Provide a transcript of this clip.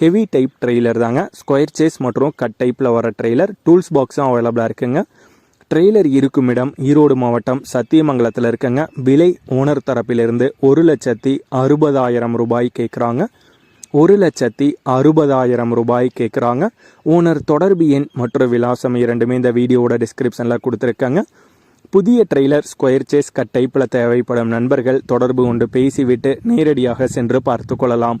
Heavy type trailer தாங்க. Square chassis மற்றும் cut டைப்பில் வர ட்ரெய்லர் டூல்ஸ் பாக்ஸும் அவைலபிளாக இருக்குங்க. ட்ரெய்லர் இருக்கும் இடம் ஈரோடு மாவட்டம் சத்தியமங்கலத்தில் இருக்குங்க. விலை ஓனர் தரப்பிலிருந்து ஒரு லட்சத்தி அறுபதாயிரம் ரூபாய் கேட்குறாங்க ஒரு லட்சத்தி அறுபதாயிரம் ரூபாய் கேட்குறாங்க ஓனர் தொடர்பு எண் மற்றும் விலாசம் இரண்டுமே இந்த வீடியோவோட டிஸ்கிரிப்ஷனில் கொடுத்துருக்காங்க. புதிய ட்ரெய்லர் ஸ்கொயர் சேஸ் கட் டைப்பில் தேவைப்படும் நண்பர்கள் தொடர்பு கொண்டு பேசிவிட்டு நேரடியாக சென்று பார்த்து கொள்ளலாம்.